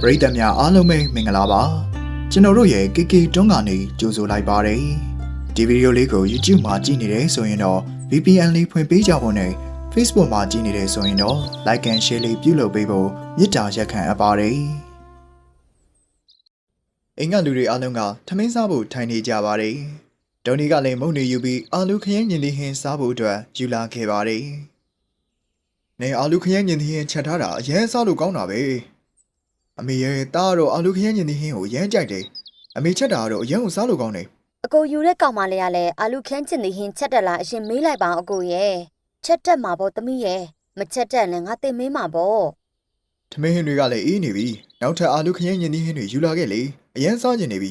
ပရိသတ်များအားလုံးပဲမင်္ဂလာပါကျွန်တော်တို့ရဲ့ KK တွန်းကနေကြိုဆိုလိုက်ပါတယ်ဒီဗီဒီယိုလေးကို YouTube မှာကြည့်နေတယ်ဆိုရင်တော့ VPN လေးဖွင့်ပေးကြဖို့နဲ့ Facebook မှာကြည့်နေတယ်ဆိုရင်တော့ Like and Share လေးပြုလုပ်ပေးဖို့မေတ္တာရက်ခံအပ်ပါတယ်အင်္ဂလူတွေအားလုံးကထမင်းစားဖို့ထိုင်နေကြပါတယ်ဒေါ်နီကလည်းမုန်နေယူပြီးအာလူခရမ်းညင်လေးဟင်းစားဖို့အတွက်ယူလာခဲ့ပါတယ်နေအာလူခရမ်းညင်သီးဟင်းချက်ထားတာအရင်စားလို့ကောင်းတာပဲ အမေရဲ့တားကတော့အာလူခရမ်းညင်သီးဟင်းကိုရမ်းကြိုက်တယ်အမေချက်တာကတော့အရင်ကိုစားလို့ကောင်းတယ်အကိုယူတဲ့ကောင်မလေးကလည်းအာလူခန်းချင်နေဟင်းချက်တက်လားအရင်မေးလိုက်ပါအောင်အကိုရဲ့ချက်တက်မှာပေါ့သမီးရဲ့မချက်တက်လည်းငါသိမေးမှာပေါ့ထမင်းဟင်းတွေကလည်းအေးနေပြီနောက်ထပ်အာလူခရမ်းညင်သီးဟင်းတွေယူလာခဲ့လေအရင်စားကျင်နေပြီ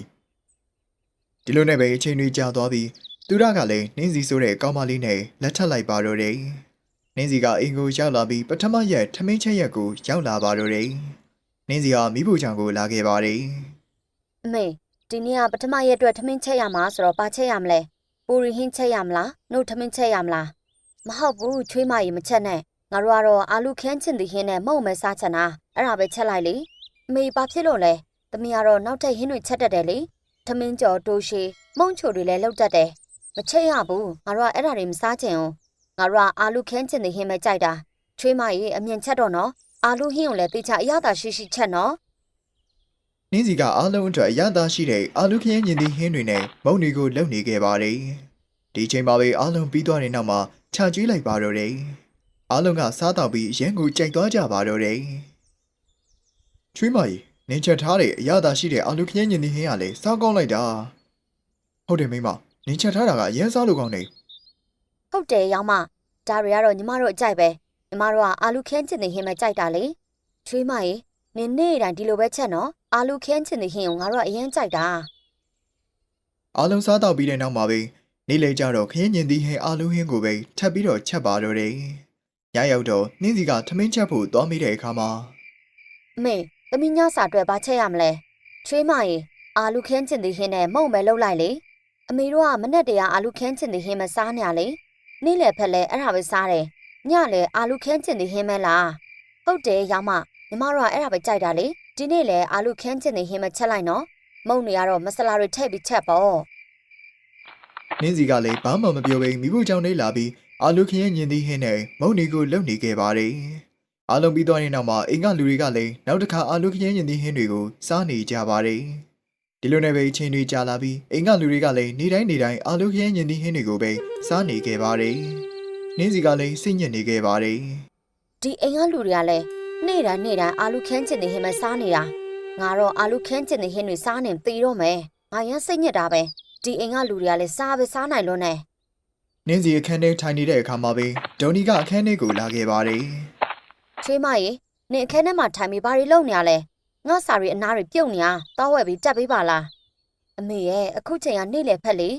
ဒီလိုနဲ့ပဲအချိန်တွေကြာသွားပြီးသူရကလည်းနင်းစီဆိုတဲ့ကောင်းမလေးနဲ့လက်ထပ်လိုက်ပါတော့တယ်နင်းစီကအင်ကိုရောက်လာပြီးပထမရက်ထမင်းချက်ရက်ကိုရောက်လာပါတော့တယ် နင်းစီကမိဖို့ချောင်ကိုလာခဲ့ပါတယ်အမေဒီနေ့ကပထမရက်အတွက်ထမင်းချက်ရမှာဆိုတော့ပါချက်ရမလဲပူရီဟင်းချက်ရမလားနှုတ်ထမင်းချက်ရမလားမဟုတ်ဘူးချွေးမကြီးမချက်နဲ့ငါတို့ကတော့အာလူခန်းချင်တဲ့ဟင်းနဲ့မုံမဲစားချင်တာအဲ့ဒါပဲချက်လိုက်လေအမေဘာဖြစ်လို့လဲသမီးကတော့နောက်ထပ်ဟင်းတွေချက်တတ်တယ်လေထမင်းကြော်တိုးရှည်မုံချိုတွေလည်းလောက်တတ်တယ်မချက်ရဘူးငါတို့ကအဲ့ဒါတွေမစားချင်ဘူးငါတို့ကအာလူခင်းချင်တဲ့ဟင်းပဲကြိုက်တာချွေးမကြီးအမြင်ချက်တော့နော် အာလူဟင်းကိုလည်းတေချာအရသာရှိရှိချက်နော်နင်းစီကအားလုံးအတွက်အရသာရှိတဲ့အာလူခရမ်းညင်သီးဟင်းတွေနဲ့မုံတွေကိုလုံနေခဲ့ပါတယ်။ဒီချိန်မှာပဲအားလုံးပြီးသွားတဲ့နောက်မှာခြာကျွေးလိုက်ပါတော့တယ်။အားလုံးကစားတော့ပြီးရန်ကိုကြိုက်သွားကြပါတော့တယ်။ချွေးမကြီးနင်းချက်ထားတဲ့အရသာရှိတဲ့အာလူခရမ်းညင်သီးဟင်းကလည်းစားကောင်းလိုက်တာ။ဟုတ်တယ်မိမနင်းချက်ထားတာကအရင်စားလို့ကောင်းတယ်ဟုတ်တယ်ရောင်မဒါတွေကတော့ညီမတို့အကြိုက်ပဲ ညီမတို့ကအာလူခင်းချင်တဲ့ဟင်းပဲကြိုက်တာလေချွေးမကြီးနင်းနေ့တိုင်းဒီလိုပဲချက်နော်အာလူခင်းချင်တဲ့ဟင်းကိုငါတို့ကအရင်ကြိုက်တာ။အားလုံးစားတော့ပြီးတဲ့နောက်မှာပဲနေ့လေကျတော့ခရမ်းညင်သီးဟင်းအာလူဟင်းကိုပဲထပ်ပြီးတော့ချက်ပါတော့တယ်။ညရောက်တော့နင်းစီကထမင်းချက်ဖို့သွားမိတဲ့အခါမှာအမေသမီးညစာအတွက်ဘာချက်ရမလဲချွေးမကြီးအာလူခင်းချင်တဲ့ဟင်းနဲ့မုံပဲလှုပ်လိုက်လေအမေတို့ကမနဲ့တည်းကအာလူခင်းချင်တဲ့ဟင်းမစားနေရလေနေ့လေဖက်လဲအဲ့ဒါပဲစားတယ် ညလေအာလူခင်းချင်တဲ့ဟင်းမဲလားဟုတ်တယ်ရောင်မညီမတို့ကအဲ့ဒါပဲကြိုက်တာလေဒီနေ့လေအာလူခင်းချင်တဲ့ဟင်းမချက်လိုက်နော်မုံတွေကတော့မဆလာတွေထည့်ပြီးချက်ပေါ့နင်းစီကလည်းဘာမှမပြောဘဲမိဖို့ကြောင့်နေလာပြီးအာလူခရင်ညင်သီးဟင်းနဲ့မုန်နီကိုလုံနေခဲ့ပါတယ်။အားလုံးပြီးသွားတဲ့နောက်မှာအင်္ဂလူတွေကလည်းနောက်တစ်ခါအာလူခရင်ညင်သီးဟင်းတွေကိုစားနေကြပါတယ်။ဒီလိုနဲ့ပဲအချိန်တွေကြာလာပြီးအင်္ဂလူတွေကလည်းနေတိုင်းနေတိုင်းအာလူခရင်ညင်သီးဟင်းတွေကိုပဲစားနေခဲ့ပါတယ်။ နင်းစီကလည်းစိတ်ညစ်နေခဲ့ပါတယ်ဒီအိမ်ကလူတွေကလည်းနေ့တိုင်းနေ့တိုင်းအာလူခင်းချင်တဲ့ဟင်းမစားနေတာငါတော့အာလူခင်းချင်တဲ့ဟင်းတွေစားနေသေးတော့မယ်ငါရမ်းစိတ်ညစ်တာပဲဒီအိမ်ကလူတွေကလည်းစားပဲစားနိုင်လို့နဲ့။နင်းစီအခန်းထဲထိုင်နေတဲ့အခါမှာပဲဒေါ်နီကအခန်းထဲကိုလာခဲ့ပါတယ်ချွေးမရေနင်အခန်းထဲမှာထိုင်ပြီးဘာတွေလုပ်နေရလဲငါစာရီအနားတွေပြုတ်နေတာတောက်ဝဲပြီးတက်ပေးပါလားအမေရဲ့အခုချိန်ကနေ့လေဖက်လေ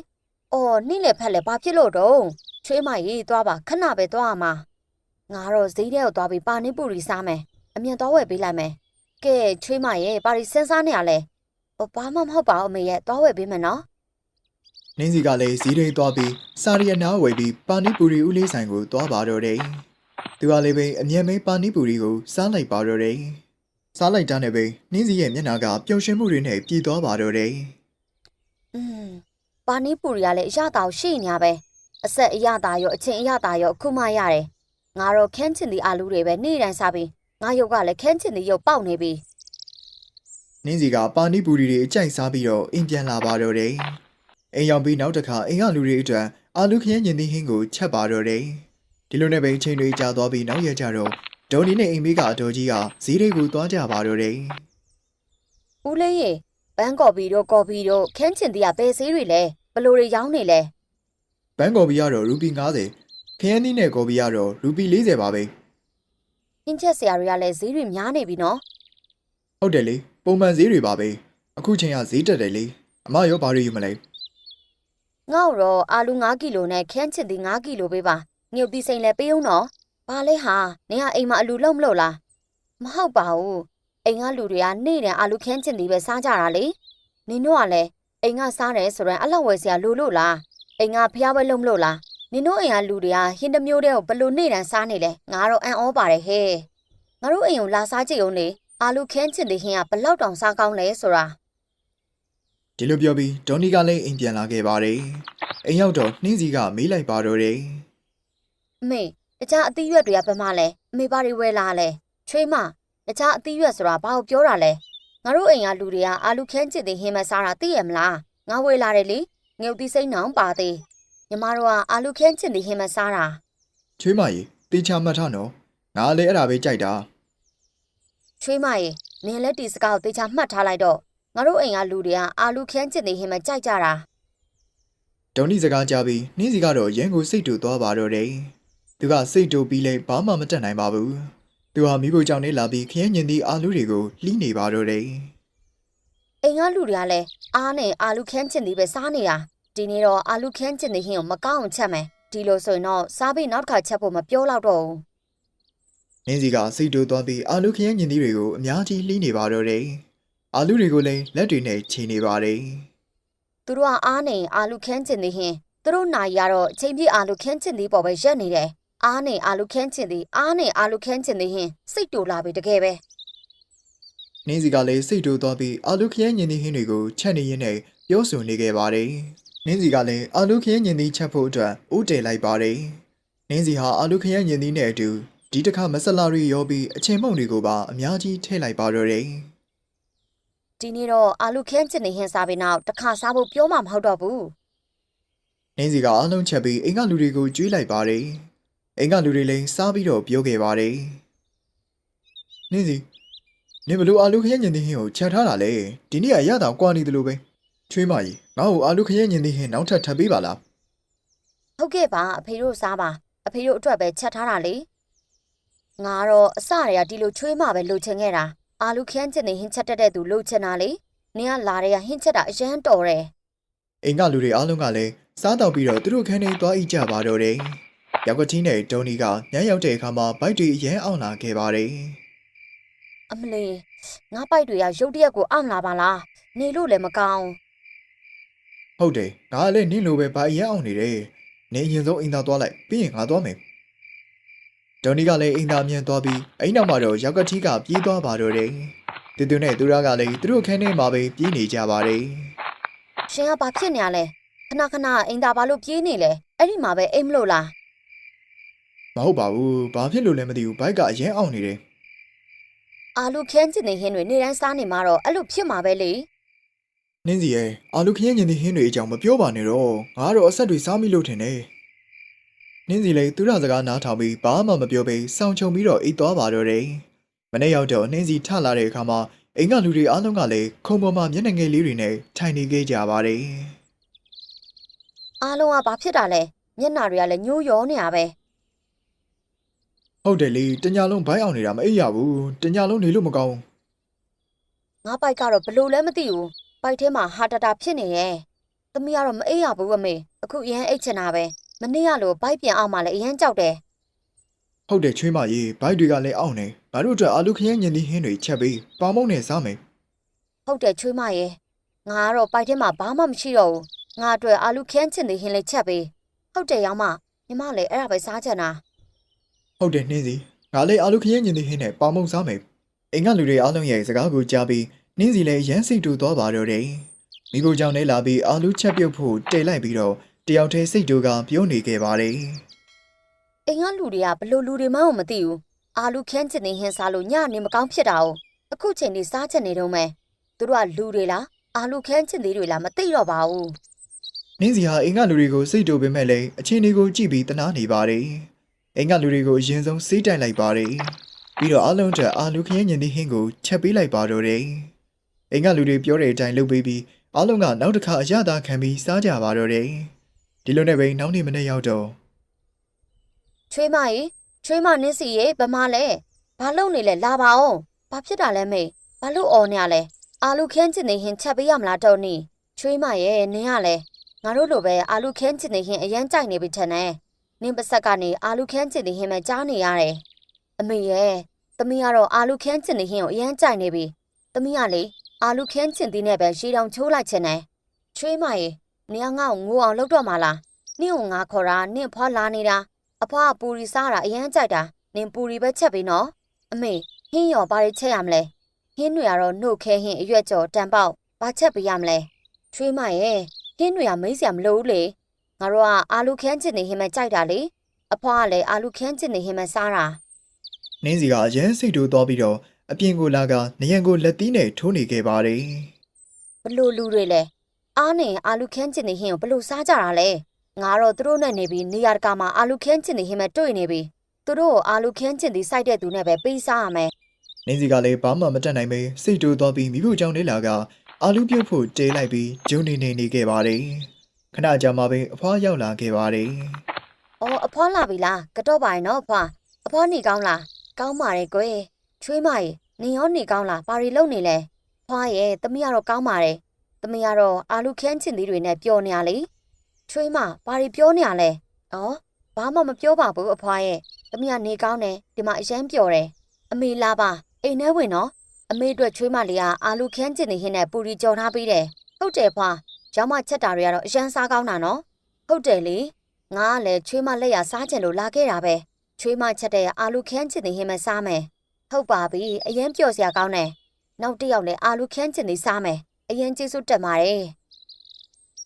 အော်နေ့လေဖက်လေဘာဖြစ်လို့တော့ ချွေးမရေသွားပါခဏပဲသွားရမှာငါတော့ဈေးထဲကိုသွားပြီးပါနေပူရီစားမယ်အမြန်သွားဝဲပေးလိုက်မယ်ကဲချွေးမရေဘာတွေစဉ်းစားနေရလဲအော်ဘာမှမဟုတ်ပါဘူးအမေရဲ့သွားဝဲပေးမယ်နော်။နင်းစီကလည်းဈေးထဲသွားပြီးစာရီအနားဝယ်ပြီးပါနီပူရီဦးလေးဆိုင်ကိုသွားပါတော့တယ်။သူကလည်းပဲအမြန်မဲပါနီပူရီကိုစားလိုက်ပါတော့တယ်။စားလိုက်တာနဲ့ပဲနင်းစီရဲ့မျက်နှာကပျော်ရွှင်မှုတွေနဲ့ပြည့်သွားပါတော့တယ်อืมပါနီပူရီကလည်းအရသာကိုရှိနေရပဲ အဆက်အရသာရောအချင်းအရသာရောအခုမှရတယ်ငါတော့ခန်းချင်ဒီအာလူတွေပဲနေ့တိုင်းစားပြီးငါရုပ်ကလည်းခန်းချင်ဒီရုပ်ပေါက်နေပြီ။နင်းစီကပါနီပူရီတွေအကြိုက်စားပြီးတော့အိမ်ပြန်လာပါတော့တယ်။အိမ်ရောက်ပြီးနောက်တစ်ခါအိမ်ကလူတွေအတွက်အာလူခရမ်းညင်သီးဟင်းကိုချက်ပါတော့တယ်။ဒီလိုနဲ့ပဲအချိန်တွေကြာသွားပြီးနောက်ရက်ကျတော့ဒေါ်နီနဲ့အိမ်မေးကအတော်ကြီးကဈေးတွေကိုသွားကြပါတော့တယ်ဦးလေးရေဘန်းကော်ပီတို့ကော်ပီတို့ခန်းချင်ဒီကဘယ်ဆေးတွေလဲဘလို့တွေရောင်းနေလဲ။ ဘန်ကော်ဘီကတော့ရူပီ90ခရမ်းသီးနဲ့ကော်ဘီကတော့ရူပီ40ပါပဲဟင်းချက်ဆရာတွေကလည်းဈေးတွေများနေပြီနော်။ဟုတ်တယ်လေပုံမှန်ဈေးတွေပါပဲ။အခုချိန်ကဈေးတက်တယ်လေ။အမရောဘာတွေယူမလဲ။ငါ့တော့အာလူ9ကီလိုနဲ့ခန်းချင်ဒီ9ကီလိုပေးပါငုတ်သီးစိန်လည်းပေးအောင်နော်ဘာလဲဟာနင်ကအိမ်မှာအလူလုံးမလို့လားမဟုတ်ပါဘူးအိမ်ကလူတွေကနေ့တိုင်းအာလူခန်းချင်ဒီပဲစားကြတာလေနင်တို့ကလည်းအိမ်ကစားတယ်ဆိုရင်အလောက်ဝယ်စရာလိုလို့လား အိမ်ကဖျားပွဲလုံးမလို့လားနင်တို့အိမ်ကလူတွေကဟင်းတစ်မျိုးတည်းကိုဘလို့နေ့တိုင်းစားနေလဲငါတော့အံ့ဩပါတယ်ဟဲ့ငါတို့အိမ်ကိုလာစားကြည့်အောင်လေအာလူခင်းချင်တဲ့ဟင်းကဘလောက်တောင်စားကောင်းလဲဆိုတာဒီလိုပြောပြီးဒေါ်နီကလည်းအိမ်ပြန်လာခဲ့ပါတယ်အိမ်ရောက်တော့နှင်းစီကမေးလိုက်ပါတော့တယ်အမေတခြားအသီးရွက်တွေကဘယ်မှလဲအမေဘာတွေဝယ်လာလဲချွေးမတခြားအသီးရွက်ဆိုတာဘာကိုပြောတာလဲငါတို့အိမ်ကလူတွေကအာလူခင်းချင်တဲ့ဟင်းမစားတာသိရမလားငါဝယ်လာတယ်လေ ငုတ်သီးစိမ့်နောင်ပါသေးညီမတို့ကအာလူခင်းချင်တဲ့ဟင်းမစားတာချွေးမကြီးတေချာမှတ်ထားနော်ငါလည်းအဲ့ဒါပဲကြိုက်တာချွေးမရေနင်လည်းဒီစကားကိုသေချာမှတ်ထားလိုက်တော့ငါတို့အိမ်ကလူတွေကအာလူခင်းချင်တဲ့ဟင်းမကြိုက်ကြတာဒေါ်နီစကားကြားပြီးနှင်းစီကတော့ရန်ကိုစိတ်တူသွားပါတော့တယ်သူကစိတ်တူပြီးလဲဘာမှမတက်နိုင်ပါဘူးသူဟာမိဖို့ကြောင့်နေလာပြီးခရမ်းညင်သည့်အာလူတွေကိုလှီးနေပါတော့တယ် အိမ်ကလူတွေကလည်းအားနဲ့အာလူခင်းချင်တဲ့ပဲစားနေတာဒီနေ့တော့အာလူခင်းချင်တဲ့ဟင်းကိုမကောင်းအောင်ချက်မယ်ဒီလိုဆိုရင်တော့စားပြီးနောက်တစ်ခါချက်ဖို့မပြောတော့တော့ဘူးနင်းစီကစိတ်တူသွားပြီးအာလူခရမ်းညင်သီးတွေကိုအများကြီးလှီးနေပါတော့တယ်အာလူတွေကိုလည်းလက်တွေနဲ့ချိန်နေပါတယ်သူတို့ကအားနဲ့အာလူခင်းချင်တဲ့ဟင်းသူတို့နိုင်ရတော့အချိန်ပြည့်အာလူခင်းချင်တဲ့ပေါ်ပဲရက်နေတယ်အားနဲ့အာလူခင်းချင်တဲ့အားနဲ့အာလူခင်းချင်တဲ့ဟင်းစိတ်တူလာပြီတကယ်ပဲ နင်းစီကလည်းစိတ်တူသွားပြီးအာလူခရမ်းညင်သီးဟင်းတွေကိုချက်နေရင်းနဲ့ပြောဆိုနေခဲ့ပါတယ်နင်းစီကလည်းအာလူခရမ်းညင်သီးချက်ဖို့အတွက်ဦးတည်လိုက်ပါတယ်နင်းစီဟာအာလူခရမ်းညင်သီးနဲ့အတူဒီတစ်ခါမဆလာရီရောပြီးအချိန်မုံတွေကိုပါအများကြီးထည့်လိုက်ပါတော့တယ်ဒီနေ့တော့အာလူခင်းချင်တဲ့ဟင်းစားပြီးနောက်တစ်ခါစားဖို့ပြောမှမဟုတ်တော့ဘူးနင်းစီကအားလုံးချက်ပြီးအိမ်ကလူတွေကိုကြွေးလိုက်ပါတယ်အိမ်ကလူတွေလည်းစားပြီးတော့ပြောခဲ့ပါတယ်နင်းစီ နင်ဘလို့အာလူခရမ်းညင်သီးဟင်းကိုချက်ထားတာလေဒီနေ့ကရတာကွာနေတယ်လို့ပဲချွေးမကြီးငါ့ကိုအာလူခရမ်းညင်သီးဟင်းနောက်ထပ်ထပ်ပေးပါလားဟုတ်ကဲ့ပါအဖေတို့စားပါအဖေတို့အတွက်ပဲချက်ထားတာလေငါတော့အစတည်းကဒီလိုချွေးမှပဲလှုပ်ချင်ခဲ့တာအာလူခင်းချင်တဲ့ဟင်းချက်တက်တဲ့သူလှုပ်ချင်တာလေနင်ကလာတဲ့ကဟင်းချက်တာအရန်တော်တယ်အိမ်ကလူတွေအားလုံးကလည်းစားတော့ပြီးတော့သူတို့ခန်းထဲသွားအိတ်ကြပါတော့တယ်။ရောက်ကချင်းနဲ့ဒေါနီကညရောက်တဲ့အခါမှာဘိုက်တွေအရန်အောင်လာခဲ့ပါတယ် အမလေးငါပိုက်တွေကရုတ်တရက်ကိုအောင်လာပါလားနေလို့လည်းမကောင်း။ဟုတ်တယ်။ငါကလည်းနင်းလိုပဲဘိုက်အရန်အောင်နေတယ်။နင်းအရင်ဆုံးအိမ်သားသွားလိုက်ပြီးရင်ငါသွားမယ်။ဒေါနီကလည်းအိမ်သားမြန်သွားပြီးအိမ်နောက်မှာတော့ရောက်ကချင်းကပြေးသွားပါတော့တယ်။တူတူနဲ့သူရကလည်းသူတို့ခန်းထဲမှာပဲပြေးနေကြပါတယ်ရှင်ကဘာဖြစ်နေရလဲခဏခဏအိမ်သာဘာလို့ပြေးနေလဲအဲ့ဒီမှာပဲအိမ်မလို့လား။မဟုတ်ပါဘူး။ဘာဖြစ်လို့လဲမသိဘူး။ဘိုက်ကအရန်အောင်နေတယ် အာလူခင်းချင်တဲ့ဟင်းတွေနေတိုင်းစားနေမှာတော့အဲ့လိုဖြစ်မှာပဲလေ။နင်းစီရဲ့အာလူခရမ်းညင်သီးဟင်းတွေအကြောင်းမပြောပါနဲ့တော့။ငါကတော့အဆက်တွေစားမိလို့ထင်တယ်။နင်းစီလည်းသူရစကားနားထောင်ပြီးဘာမှမပြောဘဲစောင့်ချုံပြီးတော့အိတ်သွားပါတော့တယ်။မနေ့ရောက်တော့နင်းစီထလာတဲ့အခါမှာအိမ်ကလူတွေအားလုံးကလည်းခုံပေါ်မှာမျက်နှာငယ်လေးတွေနဲ့ထိုင်နေခဲ့ကြပါတယ်အားလုံးကဘာဖြစ်တာလဲမျက်နှာတွေကလည်းညှိုးရောနေတာပဲ။ ဟုတ်တယ်လေတညာလုံးဘိုင်းအောင်နေတာမအိပ်ရဘူး။တညာလုံးနေလို့မကောင်းဘူးငါပိုက်ကတော့ဘလို့လဲမသိဘူးပိုက်ထဲမှာဟာတတာဖြစ်နေရဲ့သမီးကတော့မအိပ်ရဘူးအမေအခုအရန်အိတ်ချင်တာပဲမနေ့ကလို့ပိုက်ပြန်အောင်မှလည်းအရန်ကြောက်တယ်။ဟုတ်တယ်ချွေးမကြီးဘိုက်တွေကလည်းအောင်နေ။ငါတို့အတွက်အာလူခရမ်းညင်သီးဟင်းတွေချက်ပြီးပါမုံနဲ့စားမယ်ဟုတ်တယ်ချွေးမရဲ့ငါကတော့ပိုက်ထဲမှာဘာမှမရှိတော့ဘူးငါအတွက်အာလူခင်းချင်တဲ့ဟင်းလေးချက်ပေးဟုတ်တယ်ရောင်မညီမလည်းအဲ့ဒါပဲစားချင်တာ။ ဟုတ်တယ်နှင်းစီငါလည်းအာလူခရမ်းညင်သီးဟင်းနဲ့ပါမုံစားမယ်။အိမ်ကလူတွေအားလုံးရဲ့စကားကိုကြားပြီးနှင်းစီလည်းရမ်းစိတ်တူသွားပါတော့တယ်။မိဖို့ကြောင့်လည်းလာပြီးအာလူချက်ပြုတ်ဖို့တိတ်လိုက်ပြီးတော့တယောက်တည်းစိတ်တူကပြောနေခဲ့ပါတယ်အိမ်ကလူတွေကဘလို့လူတွေမှန်းမသိဘူးအာလူခင်းချင်တဲ့ဟင်းစားလို့ညနေမကောင်းဖြစ်တာ哦အခုချိန်နေစားချင်နေတော့မယ်သူတို့ကလူတွေလားအာလူခင်းချင်သေးတွေလားမသိတော့ပါဘူး။နှင်းစီဟာအိမ်ကလူတွေကိုစိတ်တူပေမဲ့လည်းအချင်းတွေကိုကြည့်ပြီးတနာနေပါတယ်။ အိမ်ကလူတွေကိုအရင်ဆုံးစေးတိုင်လိုက်ပါတယ်။ပြီးတော့အားလုံးအတွက်အာလူခရမ်းညင်သီးဟင်းကိုချက်ပေးလိုက်ပါတော့တယ်။အိမ်ကလူတွေပြောတဲ့အတိုင်းလုပ်ပေးပြီးအားလုံးကနောက်တစ်ခါအရသာခံပြီးစားကြပါတော့တယ်။ဒီလိုနဲ့ပဲနောက်နေ့မနေ့ရောက်တော့ချွေးမကြီးချွေးမနင်းစီရေဘမလဲဘာလုပ်နေလဲလာပါအောင်ဘာဖြစ်တာလဲမေဘာလို့អော်နေရလဲအာလူခင်းချင်တဲ့ဟင်းချက်ပေးရမလားတော့နီချွေးမရဲ့နင်းကလဲငါတို့လိုပဲအာလူခင်းချင်တဲ့ဟင်းအရန်ကြိုက်နေပြီထင်တယ် နင်းပါဆက်ကနေအာလူခင်းချင်တဲ့ဟင်းပဲကြားနေရတယ်အမေရဲ့သမီးကတော့အာလူခင်းချင်တဲ့ဟင်းကိုအရန်ကြိုက်နေပြီသမီးကလေအာလူခင်းချင်တဲ့နဲ့ပဲရှေးတောင်ချိုးလိုက်ချင်တယ်ချွေးမရေနင်ကငါ့ကိုငိုအောင်လုပ်တော့မှာလားနင့်ကိုငါခေါ်တာနင့်ဖွာလာနေတာအဖွားကပူရီစားတာအရန်ကြိုက်တာနင်ပူရီပဲချက်ပေးနော်အမေဟင်းရောဘာတွေချက်ရမလဲဟင်းတွေကတော့နှုတ်ခဲဟင်းအရွက်ကြော်တန်ပေါက်ဘာချက်ပေးရမလဲချွေးမရဲ့ဟင်းတွေကမေးစရာမလိုဘူးလေ ငါတို့ကအာလူခန်းချစ်နေဟင်းမဲ့ကြိုက်တာလေအဖွားကလည်းအာလူခန်းချစ်နေဟင်းမဲ့စားတာနင်းစီကအရန်စိတ်တူသွားပြီးတော့အပြင်ကိုလာကနရံကိုလက်သီးနဲ့ထိုးနေခဲ့ပါတယ်ဘလို့လူတွေလဲအားနေအာလူခန်းချစ်နေဟင်းကိုဘလို့စားကြတာလဲငါတော့သူတို့နဲ့နေပြီးနေရာတကာမှာအာလူခန်းချစ်နေဟင်းမဲ့တွေ့နေပြီသူတို့ကိုအာလူခန်းချစ်သည်စိုက်တဲ့သူနဲ့ပဲပေးစားရမယ်နင်းစီကလည်းဘာမှမတတ်နိုင်ပဲစိတ်တူသွားပြီးမိဖို့ကြောင့်လေးလာကအာလူပြုတ်ဖို့တဲလိုက်ပြီးဂျုံနေနေနေခဲ့ပါတယ် ခဏကြာမှပဲအဖွားရောက်လာခဲ့ပါတယ်။အော်အဖွားလာပြီလား။ကတော့ပါရဲ့နော်အဖွား။အဖွားနေကောင်းလား။ကောင်းပါတယ်ကွယ်။ချွေးမရေနေရောနေကောင်းလား။ဘာတွေလုပ်နေလဲ။ဖွားရဲ့သမီးကတော့ကောင်းပါတယ်။သမီးကတော့အာလူခန်းချင်သေးတွေနဲ့ပျော်နေရလေ။ချွေးမဘာတွေပြောနေရလဲ။အော်ဘာမှမပြောပါဘူးအဖွားရဲ့။သမီးကနေကောင်းတယ်ဒီမှာအရန်ပျော်တယ်။အမေလာပါအိမ်ထဲဝင်နော်။အမေအတွက်ချွေးမလေးကအာလူခန်းချင်နေဟင်းနဲ့ပူရီကြော်ထားပေးတယ်။ဟုတ်တယ်ဖွား။ ကျောင်းမချက်တာတွေကတော့အရန်စားကောင်းတာနော်။ဟုတ်တယ်လေ။ငါကလည်းချွေးမလက်ရစားချင်လို့လာခဲ့တာပဲချွေးမချက်တဲ့အာလူခန်းချင်နေဟင်းမစားမယ်ဟုတ်ပါပြီအရင်ပျော်စရာကောင်းတယ်နောက်တစ်ယောက်လည်းအာလူခန်းချင်နေစားမယ်အရင်ကျေးဇူးတက်ပါတယ်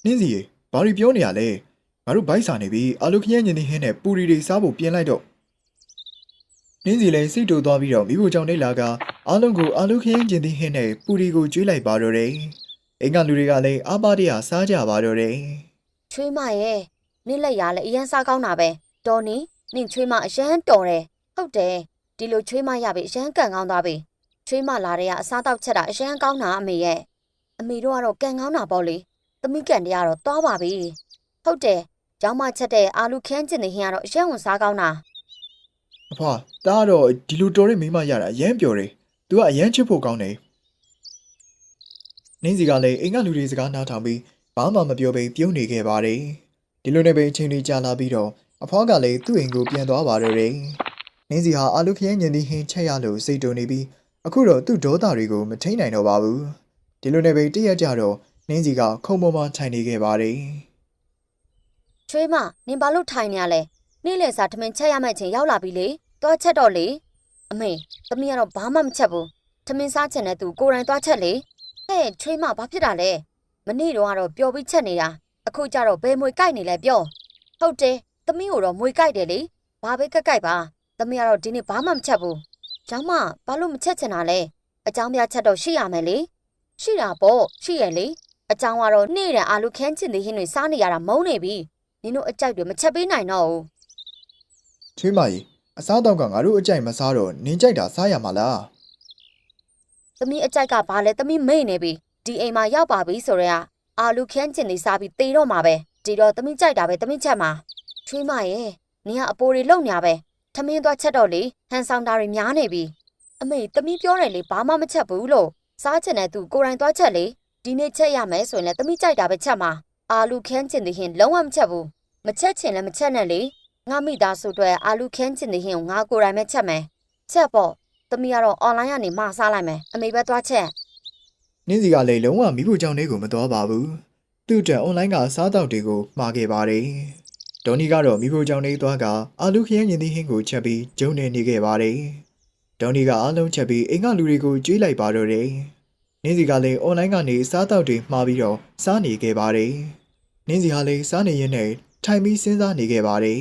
နင်းစီရေဘာတွေပြောနေရလဲငါတို့ဘိုက်စာနေပြီးအာလူခရက်ညင်နေဟင်းနဲ့ပူရီတွေစားဖို့ပြင်လိုက်တော့နင်းစီလည်းစိတ်တူသွားပြီးတော့မိဖို့ကြောင့်လေးလာကအားလုံးကိုအာလူခရက်ညင်နေဟင်းနဲ့ပူရီကိုကျွေးလိုက်ပါတော့တယ် အိမ်ကလူတွေကလည်းအားပါတရစားကြပါတော့တယ်ချွေးမရဲ့နင့်လက်ရလည်းအရင်စားကောင်းတာပဲတော်နီနင့်ချွေးမအရန်တော်တယ်ဟုတ်တယ်ဒီလိုချွေးမရပြီအရန်ကန်ကောင်းသွားပြီချွေးမလာတဲ့ကအစားတောက်ချက်တာအရန်ကောင်းတာအမေရဲ့အမေတို့ကတော့ကန်ကောင်းတာပေါ့လေသမီးကန်တရားတော့သွားပါပြီဟုတ်တယ်ကျောင်းမချက်တဲ့အာလူခန်းချင်နေဟင်းကတော့အရန်ဝင်စားကောင်းတာအဖွာတားတော့ဒီလိုတော်တဲ့မိမရတာအရန်ပျော်တယ်။ तू ကအရန်ချစ်ဖို့ကောင်းတယ်။ နင်းစီကလည်းအိမ်ကလူတွေစကားနားထောင်ပြီးဘာမှမပြောဘဲပြုံးနေခဲ့ပါတယ်။ဒီလိုနဲ့ပဲအချိန်လေးကြာလာပြီးတော့အဖွားကလည်းသူ့အိမ်ကိုပြန်သွားပါတော့တယ်။နင်းစီဟာအာလူခရဲညင်ဒီဟင်းချက်ရလို့စိတ်တုန်နေပြီးအခုတော့သူ့ဒေါသတွေကိုမထိန်နိုင်တော့ပါဘူး။ဒီလိုနဲ့ပဲတရက်ကြတော့နင်းစီကခုံပေါ်မှာထိုင်နေခဲ့ပါတယ်။ချွေးမနင်ဘာလို့ထိုင်နေရလဲနေ့လယ်စာထမင်းချက်ရမယ့်ချိန်ရောက်လာပြီလေသွားချက်တော့လေအမေသမီးကတော့ဘာမှမချက်ဘူးထမင်းစားချင်တဲ့သူကိုယ်တိုင်သွားချက်လေ ဟဲ့ချွေးမဘာဖြစ်တာလဲမနေ့တော့ကတော့ပျော်ပြီးချက်နေတာအခုကျတော့ဘယ်မွေကြိုက်နေလဲပြောဟုတ်တယ်သမီးကိုတော့မွေကြိုက်တယ်လေဘာပဲကက်ကြိုက်ပါသမီးကတော့ဒီနေ့ဘာမှမချက်ဘူးကျောင်းမဘာလို့မချက်ချင်တာလဲအကြောင်းပြချက်တော့ရှိရမယ်လေရှိတာပေါ့ရှိရလေအကြောင်းကတော့နေ့တန်အာလူခန်းချင်သေးဟင်းတွေစားနေရတာမုန်းနေပြီနင်တို့အကြိုက်တွေမချက်ပေးနိုင်တော့ဘူးချွေးမကြီးအစားတော့ကငါတို့အကြိုက်မစားတော့နင်းကြိုက်တာစားရမှာလား။ သမီးအကြိုက်ကဘာလဲသမီးမေ့နေပြီ။ဒီအိမ်မှာရောက်ပါပြီဆိုတော့အာလူခန်းကျင်နေစားပြီးတေတော့မှာပဲ။ဒီတော့သမီးကြိုက်တာပဲသမီးချက်မှာ။ချွေးမရဲ့နင်ကအပိုးတွေလုံညာပဲ။ထမင်းသွားချက်တော့လေဟန်ဆောင်တာတွေများနေပြီ။အမေသမီးပြောတယ်လေဘာမှမချက်ဘူးလို့။စားချင်တဲ့သူကိုယ်တိုင်သွားချက်လေ။ဒီနေ့ချက်ရမယ်ဆိုရင်လည်းသမီးကြိုက်တာပဲချက်မှာ။အာလူခန်းကျင်တဲ့ဟင်းလုံးဝမချက်ဘူး။မချက်ချင်လည်းမချက်နဲ့လေ။ငါမိသားစုအတွက်အာလူခန်းကျင်တဲ့ဟင်းကိုငါကိုယ်တိုင်ပဲချက်မယ်။ချက်ပေါ့။ သမီးကတော့ online ကနေမှာစားလိုက်မယ်အမေပဲသွားချက်နင်းစီကလည်းလုံးဝမိဖို့ကြောင့်လေးကိုမတော်ပါဘူးသူ့အတွက်အွန်လိုင်းကစားတောက်တွေကိုမှာခဲ့ပါတယ်ဒေါ်နီကတော့မိဖို့ကြောင့်လေးသွားကအာလူခရမ်းရင်သီးဟင်းကိုချက်ပြီးဂျုံနေနေခဲ့ပါတယ်ဒေါ်နီကအားလုံးချက်ပြီးအိမ်ကလူတွေကိုကြွေးလိုက်ပါတော့တယ်နင်းစီကလည်းအွန်လိုင်းကနေစားတောက်တွေမှာပြီးတော့စားနေခဲ့ပါတယ်နင်းစီဟာလည်းစားနေရင်းနဲ့ထိုင်ပြီးစဉ်းစားနေခဲ့ပါတယ်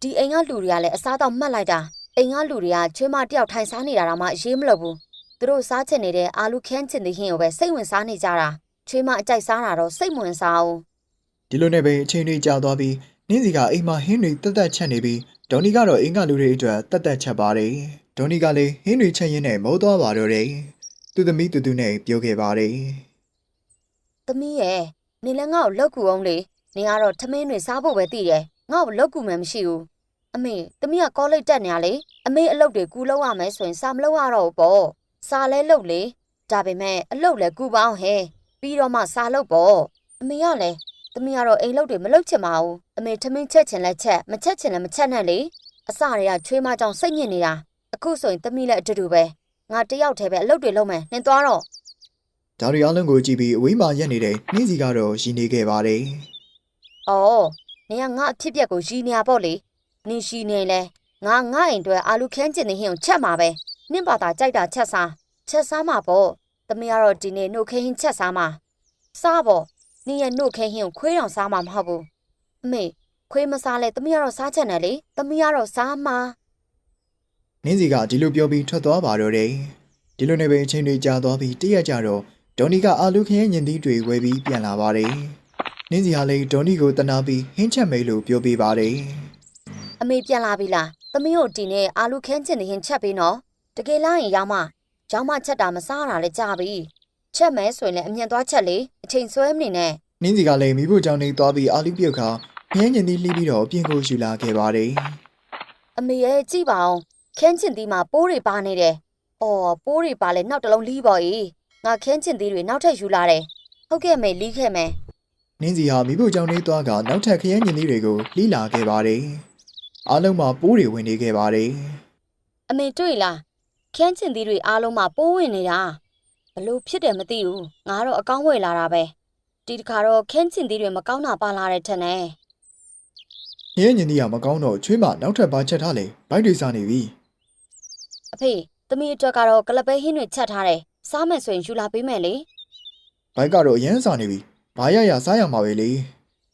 ဒီအိမ်ကလူတွေကလည်းအစားတော့မှတ်လိုက်တာ အိမ်ကလူတွေကချွေးမတယောက်ထိုင်စားနေတာတော့မှအရေးမလို့ဘူးသူတို့စားချင်နေတဲ့အာလူခန်းချင်တဲ့ဟင်းကိုပဲစိတ်ဝင်စားနေကြတာချွေးမအကြိုက်စားတာတော့စိတ်မဝင်စားဘူးဒီလိုနဲ့ပဲအချိန်တွေကြာသွားပြီးနင်းစီကအိမ်မှာဟင်းတွေတက်တက်ချက်နေပြီးဒေါ်နီကတော့အိမ်ကလူတွေအတွက်တက်တက်ချက်ပါတယ်ဒေါ်နီကလည်းဟင်းတွေချက်ရင်းနဲ့မိုးသွားပါတော့တယ်သူသမီးတူတူနဲ့ပြောခဲ့ပါတယ်သမီးရဲ့နေလည်းငါ့ကိုလောက်ကူအောင်လေနေကတော့ထမင်းတွေစားဖို့ပဲတည်တယ်ငါ့ကိုလောက်ကူမှမရှိဘူး အမေသမီးကကောလိပ်တက်နေရလေအမေအလုပ်တွေကူလောက်ရမယ်ဆိုရင်စာမလုပ်ရတော့ဘူးပေါ့စာလဲလုပ်လေဒါပေမဲ့အလုပ်လဲကူပါအောင်ဟဲ့ပြီးတော့မှစာလုပ်ပေါ့အမေကလည်းသမီးကတော့အိမ်လုပ်တွေမလုပ်ချင်ပါဘူးအမေထမင်းချက်ချင်လဲချက်မချက်ချင်လဲမချက်နဲ့လေအစတွေကချွေးမကြောင်စိတ်ညစ်နေတာအခုဆိုရင်သမီးလည်းအတူတူပဲငါတယောက်တည်းပဲအလုပ်တွေလုပ်မယ်နှင်သွားတော့ဒါရီအားလုံးကိုကြည့်ပြီးအဝေးမှာရက်နေတဲ့နင်းစီကတော့ရည်နေခဲ့ပါတယ်။အော်နေကငါအဖြစ်ပြက်ကိုရီနေရပေါ့လေ။ နင်ရှိနေလဲငါငါအိမ်အတွက်အာလူခန်းကျင်နေဟင်းကိုချက်မှာပဲနင့်ဘာသာကြိုက်တာချက်စားချက်စားမှာပေါ့သမီးကတော့ဒီနေ့နှုတ်ခင်းဟင်းချက်စားမှာစားပေါ့နင်ရဲ့နှုတ်ခင်းဟင်းကိုခွေးတောင်စားမှာမဟုတ်ဘူးအမေခွေးမစားလဲသမီးကတော့စားချက်နဲ့လေသမီးကတော့စားမှာနင်းစီကဒီလိုပြောပြီးထွက်သွားပါတော့တယ်ဒီလိုနဲ့ပဲအချိန်တွေကြာသွားပြီးတရက်ကြတော့ဒေါ်နီကအာလူခရဲညင်သီးတွေဝယ်ပြီးပြန်လာပါတယ်နင်းစီဟာလည်းဒေါ်နီကိုတနာပြီးဟင်းချက်မေးလို့ပြောပြပါတယ် အမေပြန်လာပြီလားသမီးတို့ဒီနေ့အာလူခင်းချင်နေဟင်းချက်ပေးနော်တကယ်လားရင်ရောက်မကျောင်းမချက်တာမစားတာလည်းကြာပြီချက်မဲဆိုရင်လည်းအမြင်သွားချက်လေအချိန်ဆွဲမနေနဲ့နင်းစီကလည်းမိဖို့ကြောင့်နေသွားပြီးအာလူပြုတ်ခါခရဲညင်သီးလှီးပြီးတော့အပြင်ကိုယူလာခဲ့ပါတယ်အမေရဲ့ကြည့်ပါအောင်ခင်းချင်သီးမှာပိုးတွေပါနေတယ်အော်ပိုးတွေပါလဲနောက်တစ်လုံးလီးပေါ့ကြီးငါခင်းချင်သီးတွေနောက်ထပ်ယူလာတယ်ဟုတ်ကဲ့မေလီးခဲ့မယ်နင်းစီဟာမိဖို့ကြောင့်နေသွားကနောက်ထပ်ခရဲညင်သီးတွေကိုလှီးလာခဲ့ပါတယ် အားလုံးမှာပိုးတွေဝင်နေခဲ့ပါတယ်အမေတွေ့လားခင်းချင်သီးတွေအားလုံးမှာပိုးဝင်နေတာဘလို့ဖြစ်တယ်မသိဘူးငါတော့အကောင်းဝယ်လာတာပဲဒီတစ်ခါတော့ခင်းချင်သီးတွေမကောင်းတာပါလာတဲ့ထက်နဲ့ခရဲညင်သီးကမကောင်းတော့ချွေးမနောက်ထပ်ပါချက်ထားလေဘိုက်တွေစားနေပြီအဖေသမီးအတွက်ကတော့ကလပဲဟင်းတွေချက်ထားတယ်စားမယ်ဆိုရင်ယူလာပေးမယ်လေဘိုက်ကတော့အရန်စားနေပြီဘာရရစားရမှာပဲလေ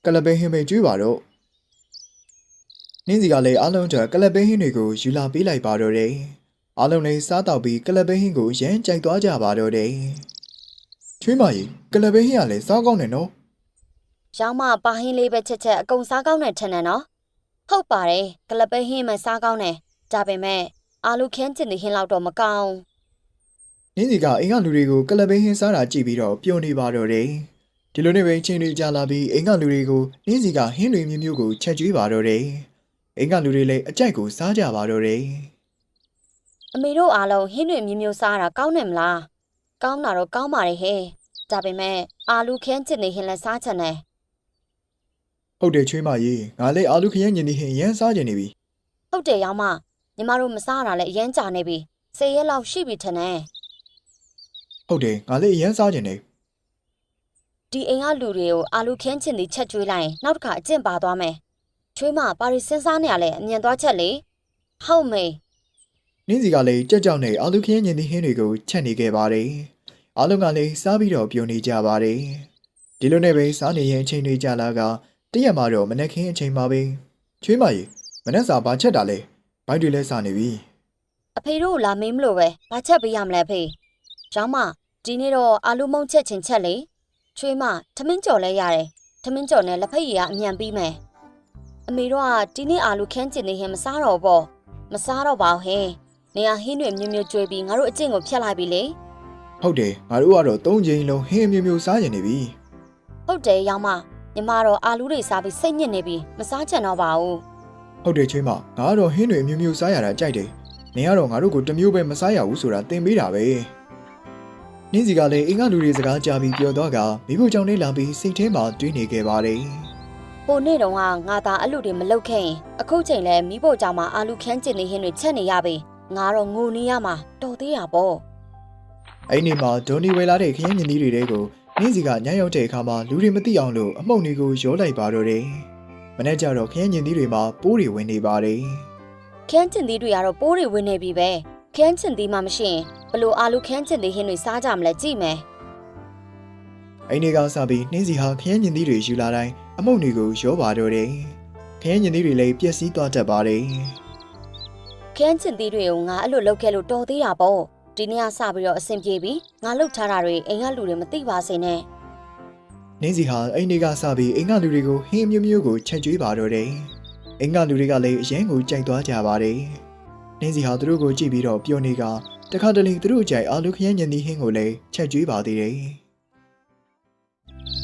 ကလပဲဟင်းပဲကျွေးပါတော့ နင်းစီကလည်းအားလုံးအတွက်ကလပဲဟင်းတွေကိုယူလာပေးလိုက်ပါတော့တယ်အားလုံးလည်းစားတော့ပြီးကလပဲဟင်းကိုရမ်းကြိုက်သွားကြပါတော့တယ်ချွေးမကြီးကလပဲဟင်းကလည်းစားကောင်းတယ်နော်ရောင်းမပါဟင်းလေးပဲချက်ချက်အကုန်စားကောင်းတယ်ထင်တယ်နော်ဟုတ်ပါတယ်ကလပဲဟင်းမှစားကောင်းတယ်ဒါပေမဲ့အာလူခင်းချင်တဲ့ဟင်းလောက်တော့မကောင်းနင်းစီကအိမ်ကလူတွေကိုကလပဲဟင်းစားတာကြည့်ပြီးတော့ပျော်နေပါတော့တယ်ဒီလိုနဲ့ပဲချင်းတွေကြာလာပြီးအိမ်ကလူတွေကိုနင်းစီကဟင်းတွေမျိုးမျိုးကိုချက်ကျွေးပါတော့တယ် အိမ်ကလူတွေလည်းအကြိုက်ကိုစားကြပါတော့တယ်အမေတို့အားလုံးဟင်းတွေမျိုးမျိုးစားတာကောင်းတယ်မလားကောင်းတာတော့ကောင်းပါတယ်ဟဲ့ဒါပေမဲ့အာလူခင်းချင်တဲ့ဟင်းလည်းစားချင်တယ်ဟုတ်တယ်ချွေးမကြီးငါလည်းအာလူခရဲညင်နေဟင်ရမ်းစားကြနေပြီဟုတ်တယ်ရောင်းမညီမတို့မစားတာလည်းအရင်ကြာနေပြီစေရက်လောက်ရှိပြီထင်တယ်ဟုတ်တယ်ငါလည်းရမ်းစားကြနေဒီအိမ်ကလူတွေကိုအာလူခင်းချင်တဲ့ချက်ကျွေးလိုက်ရင်နောက်တစ်ခါအကျင့်ပါသွားမယ် ချွေးမပါရီစဉ်းစားနေရလဲအမြင်သွားချက်လေဟုတ်မေနင်းစီကလည်းကြက်ကြောက်နေအာလူခရဲညင်နေဟင်းတွေကိုချက်နေခဲ့ပါတယ်အားလုံးကလည်းစားပြီးတော့ပြုံနေကြပါတယ်ဒီလိုနဲ့ပဲစားနေရင်အချိန်တွေကြာလာကတရက်မှတော့မနက်ခင်းအချိန်မှာပဲချွေးမကြီးမနက်စာဘာချက်တာလဲဘိုက်တွေလည်းစားနေပြီအဖေတို့လာမေးမလို့ပဲဘာချက်ပေးရမလဲဖေကျောင်းမဒီနေ့တော့အာလူမုံချက်ချင်းချက်လေချွေးမထမင်းကြော်လဲရတယ်ထမင်းကြော်နဲ့လက်ဖက်ရည်ကအမြန်ပြီးမယ် အမေတို့ကဒီနေ့အာလူခင်းကျင်နေဟင်မစားတော့ပေါ့မစားတော့ပါဘူးဟင်နေရဟင်းတွေမျိုးမျိုးကျွေးပြီးငါတို့အကျင့်ကိုဖျက်လိုက်ပြီလေဟုတ်တယ်ငါတို့ကတော့သုံးချိန်လုံးဟင်းအမျိုးမျိုးစားကြနေပြီဟုတ်တယ်ရောင်မညီမတော့အာလူတွေစားပြီးစိတ်ညစ်နေပြီမစားချင်တော့ပါဘူးဟုတ်တယ်ချွေးမငါကတော့ဟင်းတွေအမျိုးမျိုးစားရတာကြိုက်တယ်နင်ကတော့ငါတို့ကိုတစ်မျိုးပဲမစားရဘူးဆိုတာသင်ပေးတာပဲနင်းစီကလည်းအင်္ဂလူတွေစကားကြားပြီးပြောတော့ကမိဖို့ကြောင့်လေးလာပြီးစိတ်ထဲမှာတွေးနေခဲ့ပါတယ် ဟိုနေ့တုန်းကငါသာအဲ့လူတွေမလုပ်ခဲ့ရင်အခုချိန်လဲမိဖို့ကြောင့်မှအာလူခန်းကျင်နေဟင်းတွေချက်နေရပြီငါတော့ငိုနေရမှာတော်သေးတာပေါ့အဲ့ဒီမှာဒိုနီဝဲလာတဲ့ခရမ်းညင်သီးတွေတဲကိုနင်းစီကညံ့ရောက်တဲ့အခါမှာလူတွေမသိအောင်လို့အမှုန့်တွေကိုရောလိုက်ပါတော့တယ်မနေ့ကျတော့ခရမ်းညင်သီးတွေမှာပိုးတွေဝင်နေပါတယ်ခန်းကျင်သီးတွေကတော့ပိုးတွေဝင်နေပြီပဲခန်းကျင်သီးမှမရှိရင်ဘလို့အာလူခန်းကျင်သီးဟင်းတွေစားကြမလဲကြည့်မယ်အဲ့ဒီကစပြီးနှင်းစီဟာခရမ်းညင်သီးတွေယူလာတိုင်း အမှုန့်တွေကိုရောပါတော့တယ်ခရမ်းညင်သီးတွေလည်းပျက်စီးသွားတတ်ပါတယ်ခန်းကျင်သီးတွေကိုငါအဲ့လိုလုပ်ခဲ့လို့တော်သေးတာပေါ့ဒီနေ့ကစပြီးတော့အဆင်ပြေပြီငါလှုပ်ထားတာတွေအိမ်ကလူတွေမသိပါစေနဲ့နင်းစီဟာအဲ့ဒီကစပြီးအင်္ဂလူတွေကိုဟင်းအမျိုးမျိုးကိုချက်ကျွေးပါတော့တယ်အင်္ဂလူတွေကလည်းအရင်ကိုကြိုက်သွားကြပါတယ်နင်းစီဟာသူတို့ကိုကြည့်ပြီးတော့ပြောနေကတခါတလေသူတို့ကြိုက်အာလူခရမ်းညင်သီးဟင်းကိုလည်းချက်ကျွေးပါသေးတယ်